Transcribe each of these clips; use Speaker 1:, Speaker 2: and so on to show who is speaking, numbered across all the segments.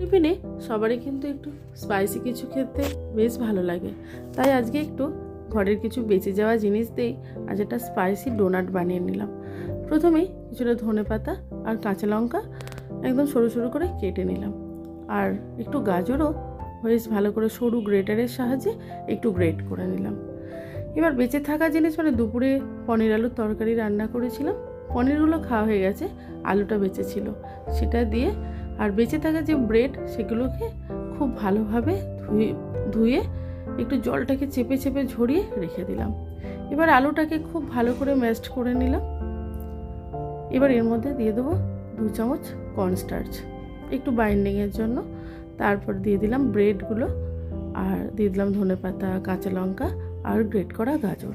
Speaker 1: টিফিনে সবারই কিন্তু একটু স্পাইসি কিছু খেতে বেশ ভালো লাগে। তাই আজকে একটু ঘরের কিছু বেঁচে যাওয়া জিনিস দিয়েই আজ একটা স্পাইসি ডোনাট বানিয়ে নিলাম। প্রথমেই কিছুটা ধনে পাতা আর কাঁচা লঙ্কা একদম সরু সরু করে কেটে নিলাম। আর একটু গাজরও বেশ ভালো করে সরু গ্রেটারের সাহায্যে একটু গ্রেট করে নিলাম। এবার বেঁচে থাকা জিনিস মানে দুপুরে পনির আলুর তরকারি রান্না করেছিলাম। পনিরগুলো খাওয়া হয়ে গেছে, আলুটা বেঁচে ছিল সেটা দিয়ে আর বেঁচে থাকা যে ব্রেড, সেগুলোকে খুব ভালোভাবে ধুয়ে ধুয়ে একটু জলটাকে চেপে চেপে ঝরিয়ে রেখে দিলাম। এবার আলুটাকে খুব ভালো করে ম্যাশড করে নিলাম। এবার এর মধ্যে দিয়ে দেবো দু চামচ কর্নস্টার্চ একটু বাইন্ডিংয়ের জন্য। তারপর দিয়ে দিলাম ব্রেডগুলো আর দিয়ে দিলাম ধনে পাতা, কাঁচা লঙ্কা আর গ্রেট করা গাজর।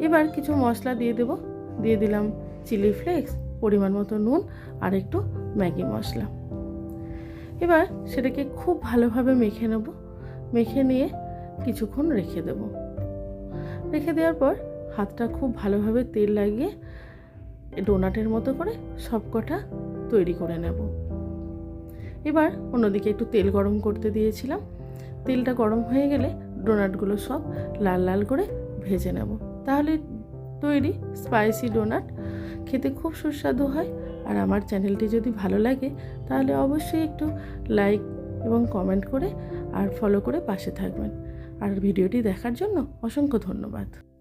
Speaker 1: এবার কিছু মশলা দিয়ে দেবো। দিয়ে দিলাম চিলি ফ্লেক্স পরিমাণ মতো নুন আর একটু ম্যাগি মশলা। এবার সেটাকে খুব ভালোভাবে মেখে নেব। মেখে নিয়ে কিছুক্ষণ রেখে দেব। রেখে দেওয়ার পর হাতটা খুব ভালোভাবে তেল লাগিয়ে ডোনাটের মতো করে সব কটা তৈরি করে নেব। এবার অন্যদিকে একটু তেল গরম করতে দিয়েছিলাম। তেলটা গরম হয়ে গেলে ডোনাটগুলো সব লাল লাল করে ভেজে নেব। তাহলে তৈরি স্পাইসি ডোনাট খেতে খুব সুস্বাদু হয় আর আমার চ্যানেলটি যদি ভালো লাগে, তাহলে অবশ্যই একটু লাইক এবং কমেন্ট করে আর ফলো করে পাশে থাকবেন। আর ভিডিওটি দেখার জন্য অসংখ্য ধন্যবাদ।